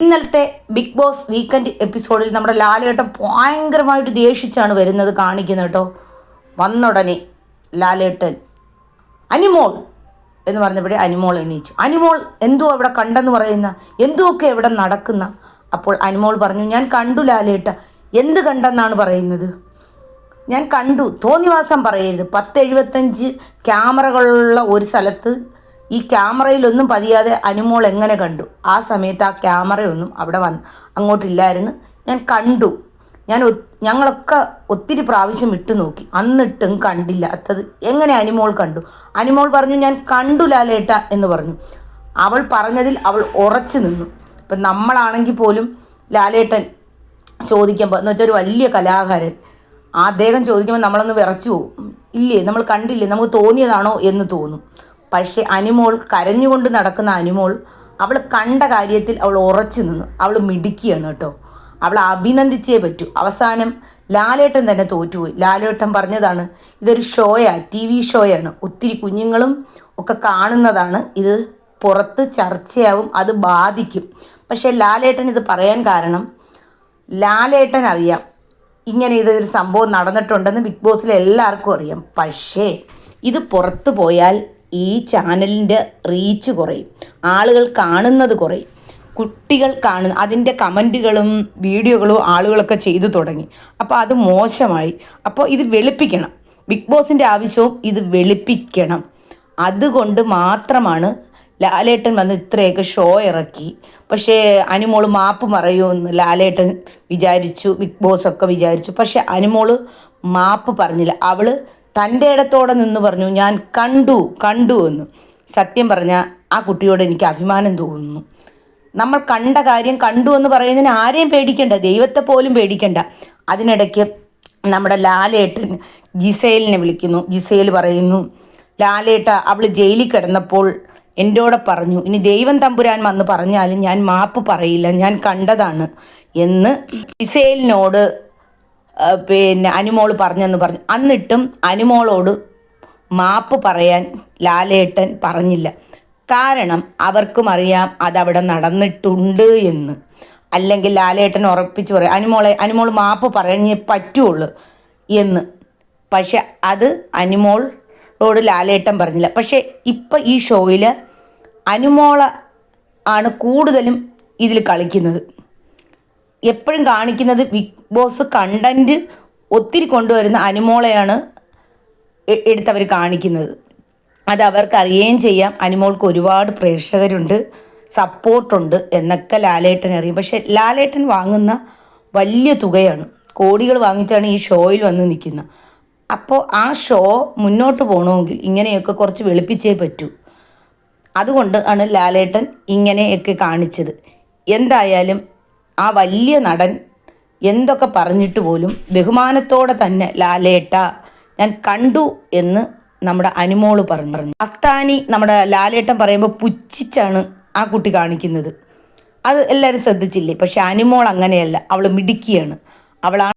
ഇന്നലത്തെ big boss weekend എപ്പിസോഡിൽ നമ്മുടെ ലാലേട്ടൻ ഭയങ്കരമായിട്ട് ദേഷിച്ചാണ് വരുന്നത് കാണിക്കുന്നത് കേട്ടോ. വന്നുടനെ ലാലേട്ടൻ അനിമോൾ എന്ന് പറഞ്ഞപ്പോഴേ അനിമോൾ എണീച്ചു. അനിമോൾ എന്തോ അവിടെ കണ്ടെന്ന് പറയുന്ന എന്തുമൊക്കെ എവിടെ നടക്കുന്ന? അപ്പോൾ അനിമോൾ പറഞ്ഞു ഞാൻ കണ്ടു ലാലേട്ട എന്ത് കണ്ടെന്നാണ് പറയുന്നത്? ഞാൻ കണ്ടു തോന്നിവാസം പറയരുത്. പത്ത് എഴുപത്തഞ്ച് ക്യാമറകളുള്ള ഒരു സ്ഥലത്ത് ഈ ക്യാമറയിലൊന്നും പതിയാതെ അനുമോൾ എങ്ങനെ കണ്ടു? ആ സമയത്ത് ആ ക്യാമറയൊന്നും അവിടെ വന്ന് അങ്ങോട്ടില്ലായിരുന്നു. ഞാൻ കണ്ടു. ഞാൻ ഞങ്ങളൊക്കെ ഒത്തിരി പ്രാവശ്യം ഇട്ട് നോക്കി. അന്നിട്ടും കണ്ടില്ല കണ്ടില്ലാത്തത് എങ്ങനെ അനിമോൾ കണ്ടു? അനിമോൾ പറഞ്ഞു ഞാൻ കണ്ടു ലാലേട്ട എന്ന് പറഞ്ഞു. അവൾ പറഞ്ഞതിൽ അവൾ ഉറച്ചു നിന്നു. ഇപ്പം നമ്മളാണെങ്കിൽ പോലും ലാലേട്ടൻ ചോദിക്കുമ്പോൾ എന്ന് വെച്ചാൽ ഒരു വലിയ കലാകാരൻ. അദ്ദേഹം ചോദിക്കുമ്പോൾ നമ്മളൊന്ന് വിറച്ചു പോകും ഇല്ലേ? നമ്മൾ കണ്ടില്ലേ? നമുക്ക് തോന്നിയതാണോ എന്ന് തോന്നും. പക്ഷേ അനുമോൾ കരഞ്ഞുകൊണ്ട് നടക്കുന്ന അനുമോൾ അവൾ കണ്ട കാര്യത്തിൽ അവൾ ഉറച്ചു നിന്നു. അവൾ മിടുക്കിയാണ് കേട്ടോ. അവൾ അഭിനന്ദിച്ചേ പറ്റൂ. അവസാനം ലാലേട്ടൻ തന്നെ തോറ്റുപോയി. ലാലേട്ടൻ പറഞ്ഞതാണ് ഇതൊരു ഷോയാണ് ടി വി ഷോയാണ്. ഒത്തിരി കുഞ്ഞുങ്ങളും ഒക്കെ കാണുന്നതാണ്. ഇത് പുറത്ത് ചർച്ചയാവും അത് ബാധിക്കും. പക്ഷേ ലാലേട്ടൻ ഇത് പറയാൻ കാരണം ലാലേട്ടൻ അറിയാം ഇങ്ങനെ ഇതൊരു സംഭവം നടന്നിട്ടുണ്ടെന്ന് ബിഗ് ബോസിൽ എല്ലാവർക്കും അറിയാം. പക്ഷേ ഇത് പുറത്ത് പോയാൽ ഈ ചാനലിന്റെ റീച്ച് കുറയും ആളുകൾ കാണുന്നത് കുറയും. കുട്ടികൾ കാണുന്ന അതിന്റെ കമന്റുകളും വീഡിയോകളും ആളുകളൊക്കെ ചെയ്തു തുടങ്ങി. അപ്പോൾ അത് മോശമായി. അപ്പോൾ ഇത് വെളുപ്പിക്കണം. ബിഗ് ബോസിന്റെ ആവശ്യവും ഇത് വെളുപ്പിക്കണം. അതുകൊണ്ട് മാത്രമാണ് ലാലേട്ടൻ വന്ന് ഇത്രയൊക്കെ ഷോ ഇറക്കി. പക്ഷേ അനുമോൾ മാപ്പ് പറയുമെന്ന് ലാലേട്ടൻ വിചാരിച്ചു ബിഗ് ബോസ് ഒക്കെ വിചാരിച്ചു. പക്ഷേ അനുമോൾ മാപ്പ് പറഞ്ഞില്ല. അവൾ തന്റെ ഇടത്തോടെ നിന്ന് പറഞ്ഞു ഞാൻ കണ്ടു കണ്ടു എന്ന്. സത്യം പറഞ്ഞാൽ ആ കുട്ടിയോട് എനിക്ക് അഭിമാനം തോന്നുന്നു. നമ്മൾ കണ്ട കാര്യം കണ്ടു എന്ന് പറയുന്നതിന് ആരെയും പേടിക്കണ്ട ദൈവത്തെ പോലും പേടിക്കണ്ട. അതിനിടയ്ക്ക് നമ്മുടെ ലാലേട്ടൻ ജിസേലിനെ വിളിക്കുന്നു. ജിസേൽ പറയുന്നു ലാലേട്ട അവൾ ജയിലിൽ കിടന്നപ്പോൾ എന്നോട് പറഞ്ഞു ഇനി ദൈവം തമ്പുരാൻ വന്ന് പറഞ്ഞാലും ഞാൻ മാപ്പ് പറയില്ല ഞാൻ കണ്ടതാണ് എന്ന് ജിസേലിനോട് പിന്നെ അനുമോൾ പറഞ്ഞെന്ന് പറഞ്ഞു. അന്നിട്ടും അനുമോളോട് മാപ്പ് പറയാൻ ലാലേട്ടൻ പറഞ്ഞില്ല. കാരണം അവർക്കും അറിയാം അതവിടെ നടന്നിട്ടുണ്ട് എന്ന്. അല്ലെങ്കിൽ ലാലേട്ടൻ ഉറപ്പിച്ച് പറയും അനുമോളെ അനുമോൾ മാപ്പ് പറഞ്ഞേ പറ്റുള്ളൂ എന്ന്. പക്ഷെ അത് അനുമോളോട് ലാലേട്ടൻ പറഞ്ഞില്ല. പക്ഷേ ഇപ്പം ഈ ഷോയിൽ അനുമോള ആണ് കൂടുതലും ഇതിൽ കളിക്കുന്നത്. എപ്പോഴും കാണിക്കുന്നത് ബിഗ് ബോസ് കണ്ടന്റ് ഒത്തിരി കൊണ്ടുവരുന്ന അനുമോളെയാണ് എടുത്തവർ കാണിക്കുന്നത്. അത് അവർക്ക് അറിയുകയും ചെയ്യാം. അനുമോൾക്ക് ഒരുപാട് പ്രേക്ഷകരുണ്ട് സപ്പോർട്ടുണ്ട് എന്നൊക്കെ ലാലേട്ടൻ അറിയും. പക്ഷേ ലാലേട്ടൻ വാങ്ങുന്ന വലിയ തുകയാണ്. കോടികൾ വാങ്ങിച്ചാണ് ഈ ഷോയിൽ വന്ന് നിൽക്കുന്നത്. അപ്പോൾ ആ ഷോ മുന്നോട്ട് പോകണമെങ്കിൽ ഇങ്ങനെയൊക്കെ കുറച്ച് വെളുപ്പിച്ചേ പറ്റൂ. അതുകൊണ്ട് ആണ് ലാലേട്ടൻ ഇങ്ങനെയൊക്കെ കാണിച്ചത്. എന്തായാലും ആ വലിയ നടൻ എന്തൊക്കെ പറഞ്ഞിട്ട് പോലും ബഹുമാനത്തോടെ തന്നെ ലാലേട്ട ഞാൻ കണ്ടു എന്ന് നമ്മുടെ അനുമോൾ പറഞ്ഞു. പറഞ്ഞു അസ്താനി നമ്മുടെ ലാലേട്ടൻ പറയുമ്പോൾ പുച്ഛിച്ചാണ് ആ കുട്ടി കാണിക്കുന്നത്. അത് എല്ലാവരും ശ്രദ്ധിച്ചില്ലേ? പക്ഷെ അനുമോൾ അങ്ങനെയല്ല. അവൾ മിടുക്കിയാണ്. അവളാണ്